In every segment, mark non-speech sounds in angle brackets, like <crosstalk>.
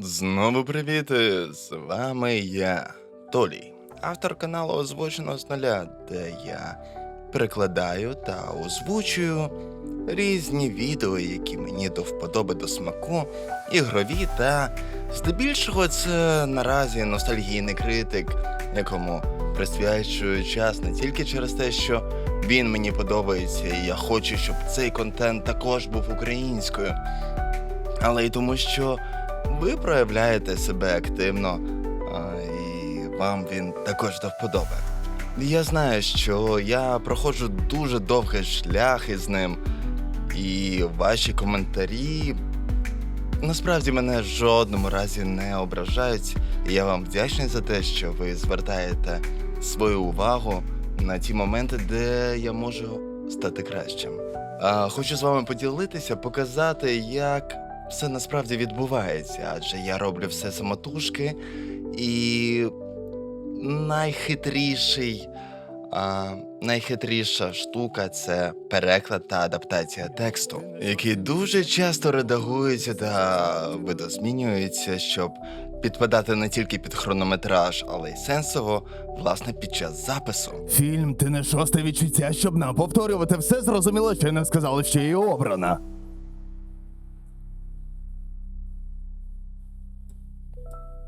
Знову привіт! З вами я, Толій, автор каналу Озвучено з нуля, де я перекладаю та озвучую різні відео, які мені до вподоби до смаку, ігрові та здебільшого це наразі ностальгійний критик, якому присвячую час не тільки через те, що він мені подобається, і я хочу, щоб цей контент також був українською, але й тому, що ви проявляєте себе активно, і вам він також до вподоби. Я знаю, що я проходжу дуже довгий шлях із ним, і ваші коментарі насправді мене в жодному разі не ображають. І я вам вдячний за те, що ви звертаєте свою увагу на ті моменти, де я можу стати кращим. Хочу з вами поділитися, показати, як все насправді відбувається, адже я роблю все самотужки, і найхитріший, а, найхитріша штука це переклад та адаптація тексту, який дуже часто редагується та видозмінюється, щоб підпадати не тільки під хронометраж, але й сенсово, власне, під час запису. Фільм ти не шосте відчуття, щоб нам повторювати все зрозуміло, що не сказали, що її обрана.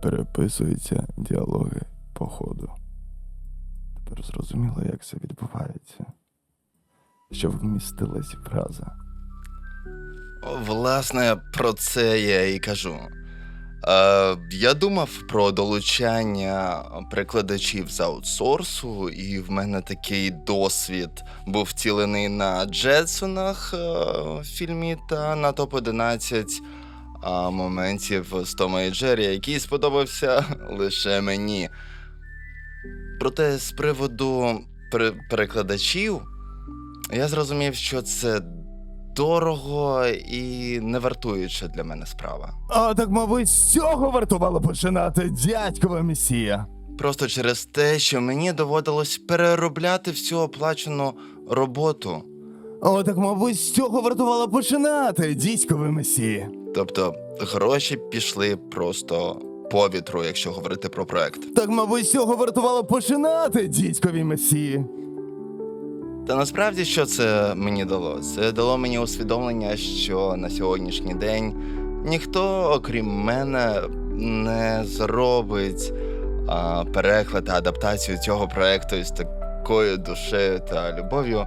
Переписуються діалоги по ходу. Тепер зрозуміло, як це відбувається. Що вмістилась фраза. Власне, про це я і кажу. Е, я думав про долучання перекладачів з аутсорсу, і в мене такий досвід був втілений на Джетсонах е, в фільмі та на топ-11 а, моментів з Тома і Джері, який сподобався <laughs> лише мені. Проте з приводу пере- перекладачів я зрозумів, що це дорого і не вартуюча для мене справа. А так, мабуть, з цього вартувало починати, дядькова месія. Просто через те, що мені доводилось переробляти всю оплачену роботу. О, так, мабуть, з цього вартувало починати, дідькові месії. Тобто гроші пішли просто по вітру, якщо говорити про проект. Так, мабуть, з цього вартувало починати, дідькові месії. Та насправді що це мені дало? Це дало мені усвідомлення, що на сьогоднішній день ніхто, окрім мене, не зробить а, переклад та адаптацію цього проекту із такою душею та любов'ю,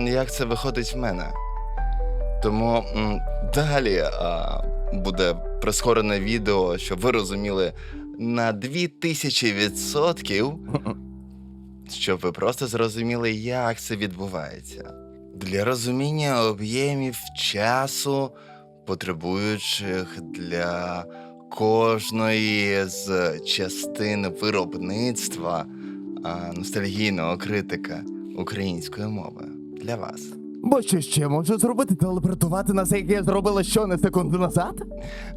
як це виходить в мене. Тому далі буде прискорене відео, щоб ви розуміли на 2000 відсотків щоб ви просто зрозуміли, як це відбувається. Для розуміння об'ємів часу, потребуючих для кожної з частин виробництва ностальгійного критика української мови для вас. Бо що ще можу зробити телепортувати нас, як я зробила щойно секунду назад?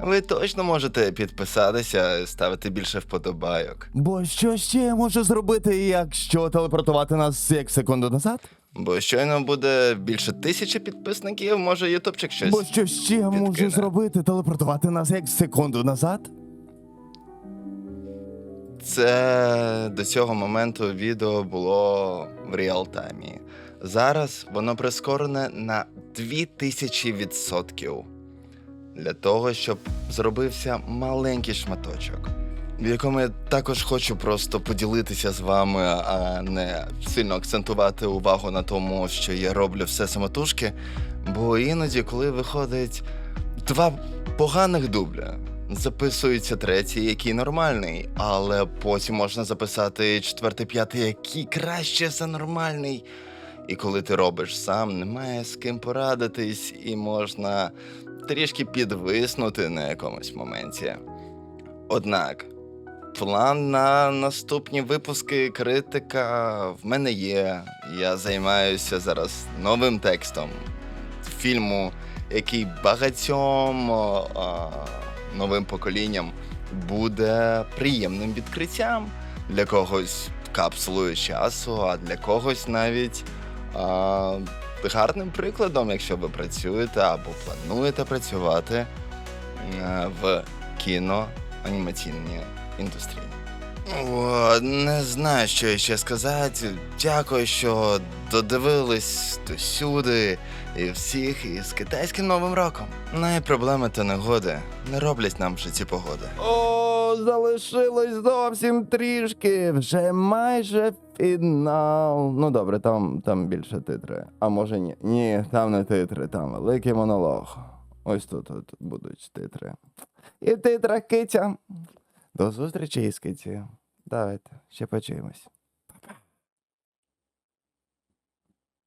Ви точно можете підписатися, ставити більше вподобайок. Бо що ще я можу зробити, якщо телепортувати нас як секунду назад? Бо щойно буде більше тисячі підписників, може ютубчик щось. Бо що ще я можу підкине. зробити телепортувати нас як секунду назад? Це до цього моменту відео було в реалтаймі. Зараз воно прискорене на 2000% для того, щоб зробився маленький шматочок, в якому я також хочу просто поділитися з вами, а не сильно акцентувати увагу на тому, що я роблю все самотужки. Бо іноді, коли виходить два поганих дубля, записується третій, який нормальний, але потім можна записати четвертий, п'ятий, який краще за нормальний. І коли ти робиш сам, немає з ким порадитись, і можна трішки підвиснути на якомусь моменті. Однак, план на наступні випуски критика в мене є. Я займаюся зараз новим текстом фільму, який багатьом а, новим поколінням буде приємним відкриттям. Для когось капсулою часу, а для когось навіть гарним прикладом, якщо ви працюєте або плануєте працювати е, в кіно, анімаційній індустрії. О, не знаю, що ще сказати. Дякую, що додивились досюди і всіх із китайським новим роком. Ну проблеми та негоди не роблять нам в житті погоди. Залишилось зовсім трішки. Вже майже фінал. Ну добре, там, там більше титри. А може ні? Ні, там не титри, там великий монолог. Ось тут, тут будуть титри. І титра китя. До зустрічі із киці. Давайте, ще почуємось.